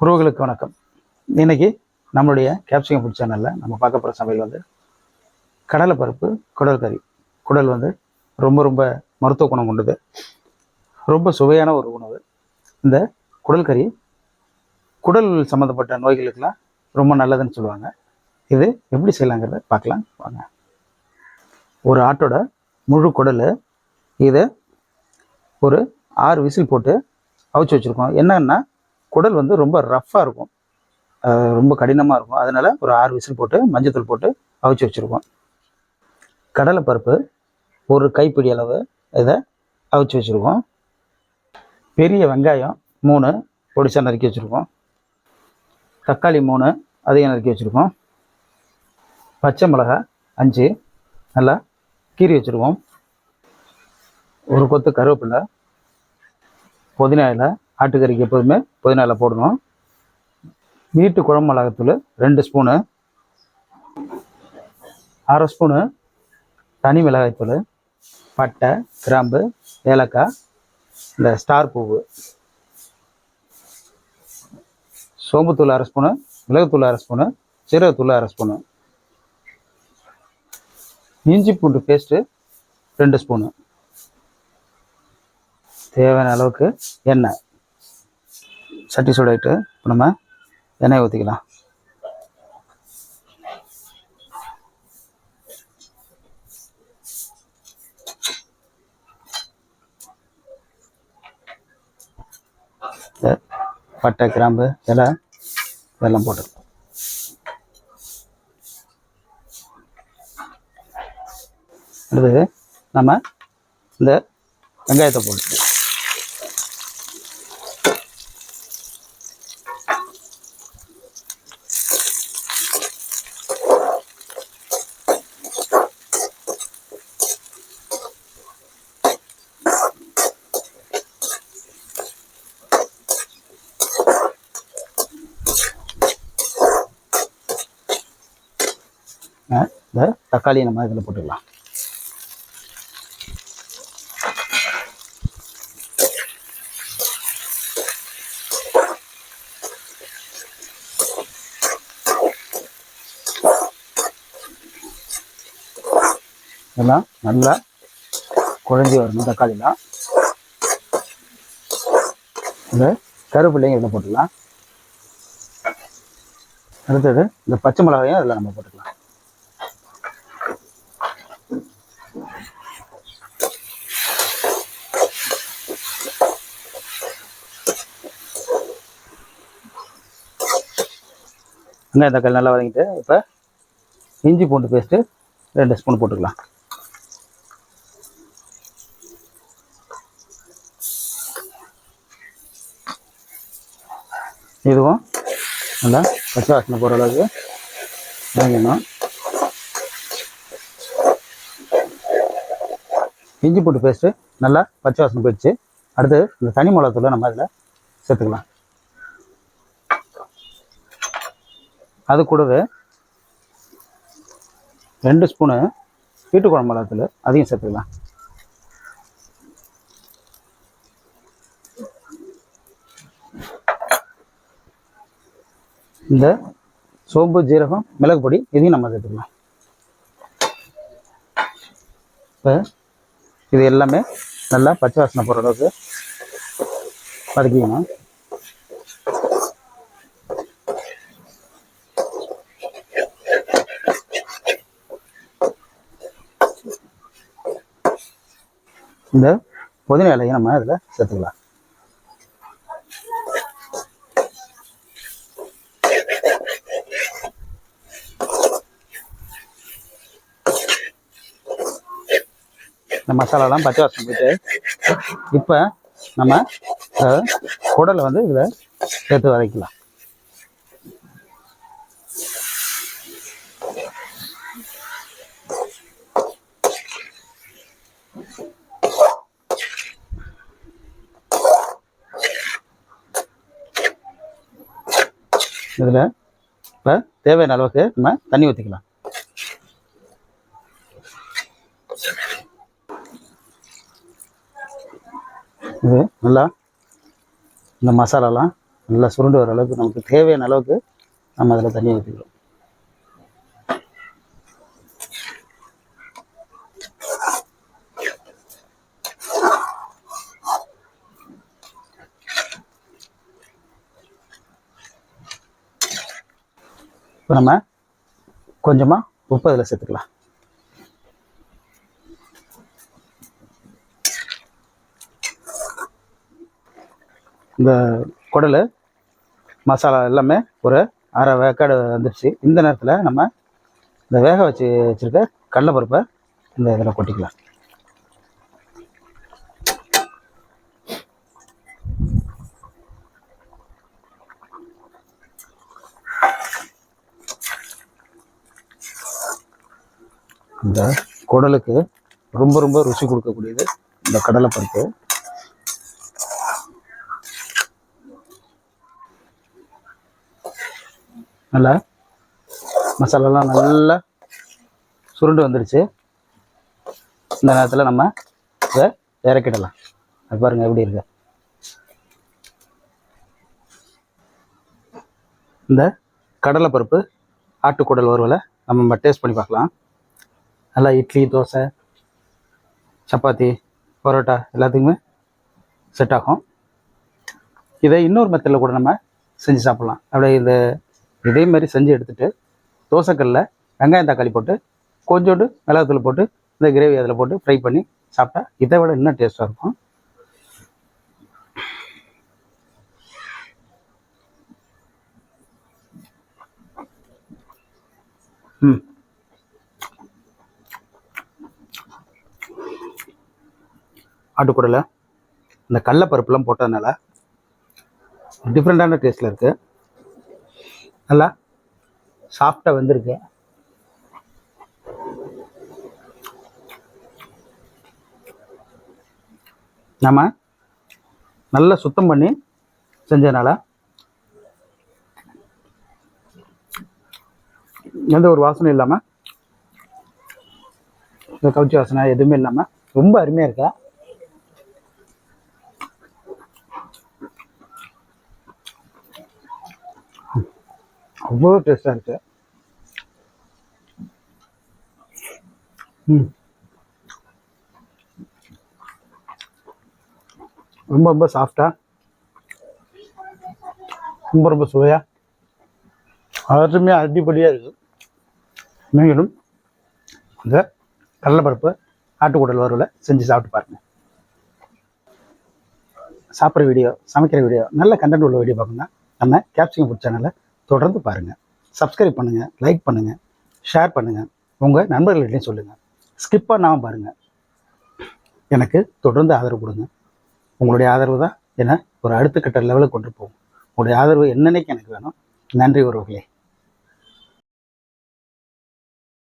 உறவுகளுக்கு வணக்கம். இன்னைக்கு நம்மளுடைய கேப்சிகம் ஃபுட் சேனலில் நம்ம பார்க்க போகிற சமையல் வந்து கடலை பருப்பு குடல் கறி. குடல் வந்து ரொம்ப ரொம்ப மருத்துவ குணம் கொண்டது. ரொம்ப சுவையான ஒரு உணவு. இந்த குடல் கறி குடல் சம்மந்தப்பட்ட நோய்களுக்கெல்லாம் ரொம்ப நல்லதுன்னு சொல்லுவாங்க. இது எப்படி செய்யலாங்கிறத பார்க்கலாம். வாங்க. ஒரு ஆட்டோட முழு குடல் இதை ஒரு ஆறு விசில் போட்டு அவிச்சு வச்சுருக்கோம். என்னன்னா குடல் வந்து ரொம்ப ரஃப்பாக இருக்கும். ரொம்ப கடினமாக இருக்கும். அதனால் ஒரு ஆறு விசில் போட்டு மஞ்சத்தூள் போட்டு அவிச்சு வச்சுருக்கோம். கடலைப்பருப்பு ஒரு கைப்பிடி அளவு இதை அவிச்சு வச்சுருக்கோம். பெரிய வெங்காயம் மூணு பொடிசாக நறுக்கி வச்சுருக்கோம். தக்காளி மூணு அதையும் நறுக்கி வச்சுருக்கோம். பச்சை மிளகா அஞ்சு நல்லா கீறி வச்சுருக்கோம். ஒரு கொத்து கருவேப்பிலை புதினா இலை ஆட்டுக்கறிக்கு எப்போதுமே புதினால போடணும். வீட்டு குழம்பு மிளகாத்தூள் ரெண்டு ஸ்பூனு. அரை ஸ்பூனு தனி மிளகாய்த்தூள் பட்டை கிராம்பு ஏலக்காய் இந்த ஸ்டார் பூவு. சோம்புத்தூள் அரை ஸ்பூனு மிளகுத்தூள் அரை ஸ்பூனு சீரகத்தூள் அரை ஸ்பூனு. இஞ்சி பூண்டு பேஸ்ட்டு ரெண்டு ஸ்பூனு. தேவையான அளவுக்கு எண்ணெய். சட்டி சூடாயிட்டு இப்போ நம்ம எண்ணெய் ஊற்றிக்கலாம் பட்டை கிராம்பு இலை இதெல்லாம் போட்டு. அடுத்து நம்ம இந்த வெங்காயத்தை போட்டு. இந்த தக்காளியை நம்ம இதில் போட்டுக்கலாம். இதெல்லாம் நல்லா குழஞ்சி வரணும் தக்காளிலாம். இந்த கருவேப்பிள்ளையும் இதில் போட்டுக்கலாம். அடுத்தது இந்த பச்சை மிளகாயும் இதில் நம்ம போட்டுக்கலாம். வெங்காயம் தக்காளி நல்லா வதங்கிட்டு இப்போ இஞ்சி பூண்டு பேஸ்ட்டு ரெண்டு ஸ்பூன் போட்டுக்கலாம். இதுவும் நல்லா பச்சை வாசனை போகிற அளவுக்கு வாங்கிடணும் இஞ்சி பூண்டு பேஸ்ட்டு நல்லா பச்சை வாசனை போயிடுச்சு. அடுத்து இந்த தனி மிளகாத்தூளை நம்ம அதில் சேர்த்துக்கலாம். அது கூடவே ரெண்டு ஸ்பூனு வீட்டு குழம்பு மிளகாத்தூள் அதையும் சேர்த்துக்கலாம். இந்த சோம்பு ஜீரகம் மிளகு பொடி இதையும் நம்ம சேர்த்துக்கலாம். இப்போ இது எல்லாமே நல்லா பச்சை வாசனை போகிற அளவுக்கு வதக்கிக்கணும். இந்த புதின இலையை நம்ம இதில் சேர்த்துக்கலாம். இந்த மசாலாலாம் பச்சை வாசம் போயிட்டு இப்போ நம்ம குடலை வந்து இதில் சேர்த்து வதக்கலாம் இதில் இப்போ தேவையான அளவுக்கு நம்ம தண்ணி ஊற்றிக்கலாம் இது நல்லா இந்த மசாலாலாம் நல்லா சுருண்டு வர அளவுக்கு நமக்கு தேவையான அளவுக்கு நம்ம அதில் தண்ணி ஊற்றிக்கிறோம் இப்போ நம்ம கொஞ்சமாக உப்பு அதில் சேர்த்துக்கலாம். இந்த குடல் மசாலா எல்லாமே ஒரு அரை வேக்காடு வந்துடுச்சு இந்த நேரத்தில் நம்ம இந்த வேக வச்சு வச்சுருக்க கடலைப்பருப்பை இந்த இதில் கொட்டிக்கலாம். இந்த குடலுக்கு ரொம்ப ரொம்ப ருசி கொடுக்கக்கூடியது இந்த கடலைப்பருப்பு. நல்லா மசாலாலாம் நல்லா சுருண்டு வந்துடுச்சு இந்த நேரத்தில் நம்ம இதை இறக்கிடலாம். அது பாருங்கள் எப்படி இருக்கு. இந்த கடலைப்பருப்பு ஆட்டுக்குடல் வறுவலை நம்ம டேஸ்ட் பண்ணி பார்க்கலாம். நல்லா இட்லி தோசை சப்பாத்தி பரோட்டா எல்லாத்துக்குமே செட் ஆகும். இதை இன்னொரு மெத்தடில் கூட நம்ம செஞ்சு சாப்பிட்லாம். அப்படியே இந்த இதே மாதிரி செஞ்சு எடுத்துகிட்டு தோசைக்கல்லில் வெங்காயம் தக்காளி போட்டு கொஞ்சோண்டு மிளகாத்தூள் போட்டு இந்த கிரேவி அதில் போட்டு ஃப்ரை பண்ணி சாப்பிட்டா இதை விட இன்னும் டேஸ்ட்டாக இருக்கும். ம். ஆட்டுக்குடலை இந்த கடலப்பருப்புலாம் போட்டதுனால டிஃப்ரெண்ட்டான டேஸ்ட்டில் இருக்குது நல்லா சாஃப்டாக வந்திருக்கு. நம்ம நல்லா சுத்தம் பண்ணி செஞ்சதுனால எந்த ஒரு வாசனையும் இல்லாமல் இந்த கவுச்சி வாசனை எதுவுமே இல்லாமல் ரொம்ப அருமையாக இருக்கா? அவ்வளோ டேஸ்டாக இருந்துச்சு ம். ரொம்ப ரொம்ப சாஃப்டாக ரொம்ப ரொம்ப சுவையாக அருமையாக அடிப்படியாக இருக்குது நீங்களும் இந்த கடலைப்பருப்பு ஆட்டுக்குடல் வறுவலை செஞ்சு சாப்பிட்டு பாருங்கள் சாப்பிட்ற வீடியோ சமைக்கிற வீடியோ நல்ல கண்டென்ட் உள்ள வீடியோ பார்க்கணும்னா நம்ம கேப்சிகம் ஃபுட் சேனலை தொடர்ந்து பாருங்கள் சப்ஸ்கிரைப் பண்ணுங்கள் லைக் பண்ணுங்கள் ஷேர் பண்ணுங்கள் உங்கள் நண்பர்கள்ட்டையும் சொல்லுங்கள் ஸ்கிப் பண்ணாமல் பாருங்கள் எனக்கு தொடர்ந்து ஆதரவு கொடுங்க. உங்களுடைய ஆதரவு தான் என்னை ஒரு அடுத்த கட்ட லெவலுக்கு கொண்டு போகும். உங்களுடைய ஆதரவு என்னன்னைக்கு எனக்கு வேணும்? நன்றி உறவுகளே.